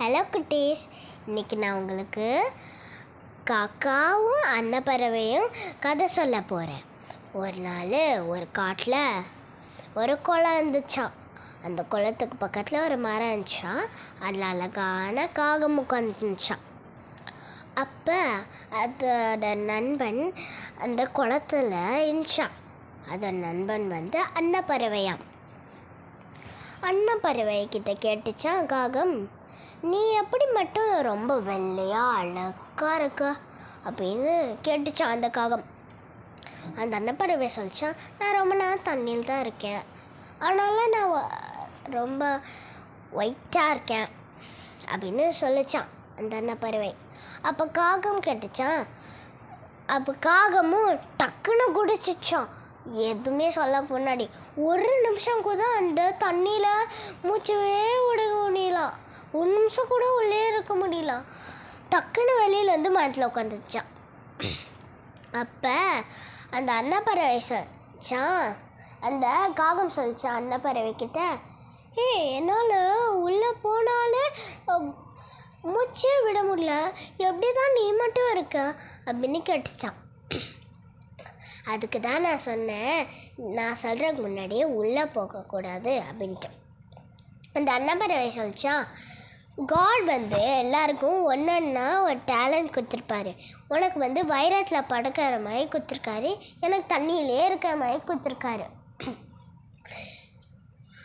Hello குட்டீஸ். இன்னைக்கு நான் உங்களுக்கு காக்காவும் அன்னப்பறவையும் கதை சொல்ல போகிறேன் ஒரு நாள் ஒரு காட்டில் ஒரு குளம் இருந்துச்சான் அந்த குளத்துக்கு பக்கத்தில் ஒரு மரம் இருந்துச்சான் அதில் அழகான காகம் உட்காந்துச்சான் அப்போ அதோட நண்பன் அந்த குளத்துல இருந்துச்சான் அதோட நண்பன் வந்து அன்னப்பறவையாம். அன்னப்பறவை கிட்ட கேட்டுச்சான் காகம். நீ எப்படி மட்டும் ரொம்ப வெள்ளையா அழகா இருக்க? அப்படின்னு கேட்டுச்சான் அந்த காகம். அந்த அன்னப்பறவை சொல்லிச்சான் நான் ரொம்ப நேரம் தண்ணியில் தான் இருக்கேன். ஆனாலும் நான் ரொம்ப ஒயிட்டாக இருக்கேன். அப்படின்னு சொல்லிச்சான் அந்த அன்னப்பறவை. அப்போ காகம் கேட்டுச்சான் அப்போ காகமும் டக்குன்னு குடிச்சிச்சான் எதுவுமே சொல்ல முன்னாடி ஒரு நிமிஷம் கூட அந்த தண்ணியில் மூச்சுவே விட முடியலாம் ஒரு நிமிஷம் கூட உள்ளே இருக்க முடியலாம் டக்குன்னு வெளியில் வந்து மரத்தில் உட்காந்துச்சான் அப்போ அந்த அன்னப்பறவை சொல்லிச்சான் அந்த காகம் சொல்லிச்சான் அன்னப்பறவை கிட்ட ஏய் என்னால் உள்ளே போனாலே மூச்சே விட முடியல. எப்படி தான் நீ மட்டும் இருக்க? அப்படின்னு கேட்டுச்சான். அதுக்கு தான் நான் சொன்னேன் நான் சொல்கிறதுக்கு முன்னாடியே உள்ளே போகக்கூடாது அப்படின்ட்டு. அந்த அன்னப்பறவை சொல்லிச்சான் காட் வந்து எல்லாருக்கும் ஒன்றா ஒரு டேலண்ட் கொடுத்துருப்பாரு. உனக்கு வந்து வைரத்தில் படுக்கிற மாதிரி கொடுத்துருக்காரு. எனக்கு தண்ணியிலே இருக்கிற மாதிரி கொடுத்துருக்காரு.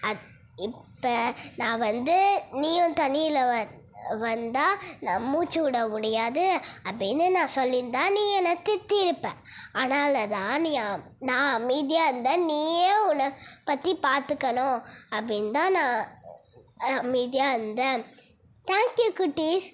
அத் இப்போ நான் வந்து நீயும் தண்ணியில் வ வந்தால் நான் மூச்சு விட முடியாது அப்படின்னு நான் சொல்லியிருந்தா நீ என்னை திட்டிருப்ப அதனால தான் நீ நான் அமைதியாக இருந்தால் நீயே உன்னை பற்றி பார்த்துக்கணும் அப்படின்னு தான் நான் அமைதியாக இருந்தேன் தேங்க்யூ குட்டீஸ்.